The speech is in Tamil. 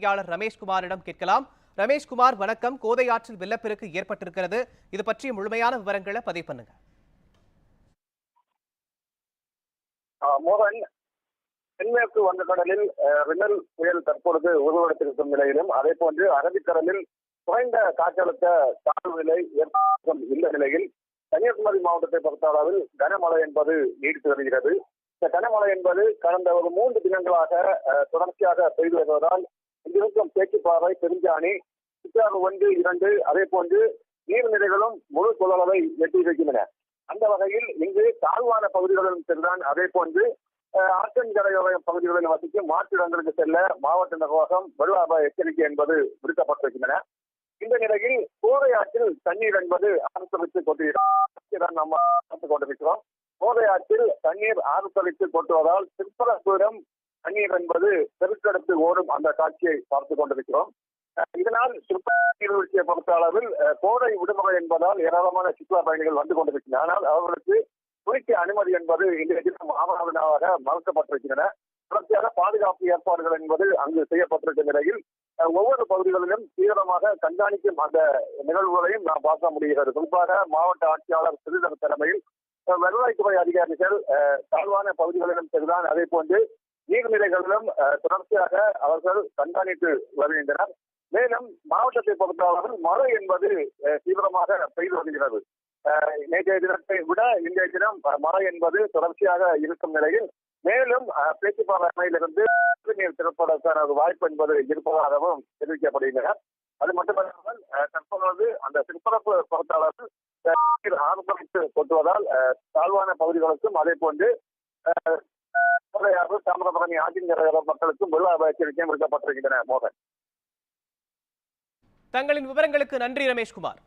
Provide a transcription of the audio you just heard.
செய்தியாளர் ரமேஷ்குமாரிடம் கேட்கலாம். ரமேஷ்குமார் வணக்கம். கோதை ஆற்றில் வெள்ளப்பெருக்கு ஏற்பட்டிருக்கிறது. இது பற்றிய முழுமையான விவரங்களை பதிவு பண்ணுங்க. மோகன் தென்மேற்கு வங்கக்கடலில் அஹ், ரினல் புயல் தற்பொழுது உருவெடுத்திருக்கும் நிலையிலும் அதே போன்று அரபிக்கடலில் குறைந்த காற்றழுத்த தாழ்வு நிலை ஏற்படும் இந்த நிலையில் கன்னியாகுமரி மாவட்டத்தை பொறுத்த அளவில் கனமழை என்பது நீடித்து வருகிறது. இந்த கனமழை என்பது கடந்த ஒரு மூன்று தினங்களாக தொடர்ச்சியாக பெய்து வருவதால் இங்கிருக்கும் பேச்சுப்பாறை பெருஞ்சாணி சித்தாறு ஒன்று இரண்டு அதே போன்று நீர்நிலைகளும் முழு கொள்ளளவை எட்டியிருக்கின்றன அந்த வகையில் இங்கு தாழ்வான பகுதிகளிலும் சென்றான். அதே போன்று அஹ், பகுதிகளில் வசிக்கும் மாற்றிடங்களுக்கு செல்ல மாவட்ட நிர்வாகம் வலுவாக எச்சரிக்கை என்பது விடுக்கப்பட்டிருக்கின்றன இந்த நிலையில் கோதை தண்ணீர் என்பது ஆர்ப்பரித்து கொண்டிருக்கிறோம் நம்ம பார்த்துக் கொண்டிருக்கிறோம். கோதை தண்ணீர் ஆரம்பித்து கொட்டுவதால் திருப்பரப்பூரம் தண்ணீர் என்பது பெருக்கெடுத்து ஓடும் அந்த காட்சியை பார்த்துக் கொண்டிருக்கிறோம். இதனால் சுற்றுலா நீர்வீழ்ச்சியை பொறுத்த அளவில் கோடை விடுமுறை என்பதால் ஏராளமான சுற்றுலா பயணிகள் வந்து கொண்டிருக்கின்றன ஆனால் அவர்களுக்கு குறித்த அனுமதி என்பது இன்றைய தினம் ஆவணமாக மறுக்கப்பட்டிருக்கின்றன. தொடர்ச்சியாக பாதுகாப்பு ஏற்பாடுகள் என்பது அங்கு செய்யப்பட்டிருக்கும் நிலையில் அஹ், ஒவ்வொரு பகுதிகளிலும் தீவிரமாக கண்காணிக்கும் அந்த நிகழ்வுகளையும் நாம் பார்க்க முடிகிறது. குறிப்பாக மாவட்ட ஆட்சியாளர் சிறிதர் தலைமையில் வருவாய்த்துறை அதிகாரிகள் அஹ், தாழ்வான பகுதிகளிலும் சென்றான் அதே போன்று நீர்நிலைகளிலும் அஹ், தொடர்ச்சியாக அவர்கள் கண்காணித்து வருகின்றனர். மேலும் மாவட்டத்தை பொறுத்தவரை மழை என்பது தீவிரமாக பெய்து வருகிறது. நேற்றைய தினத்தை விட இன்றைய தினம் மழை என்பது தொடர்ச்சியாக இருக்கும் நிலையில் மேலும் அஹ், நீர் திறப்பதற்கான ஒரு வாய்ப்பு என்பது இருப்பதாகவும் தெரிவிக்கப்படுகின்றனர் அது மட்டுமல்லாமல் தற்பொழுது அந்த சிற்பரப்பு பொறுத்தளவில் அஹ், ஆர்ப்பரித்து கொட்டுவதால் அஹ், தாழ்வான பகுதிகளுக்கும் அதே போன்று அஹ், தாமிரபரணி ஆற்றின் மக்களுக்கும் வெள்ள எச்சரிக்கையும் விடுக்கப்பட்டிருக்கின்றன மோகன். தங்களின் விவரங்களுக்கு நன்றி ரமேஷ்குமார்.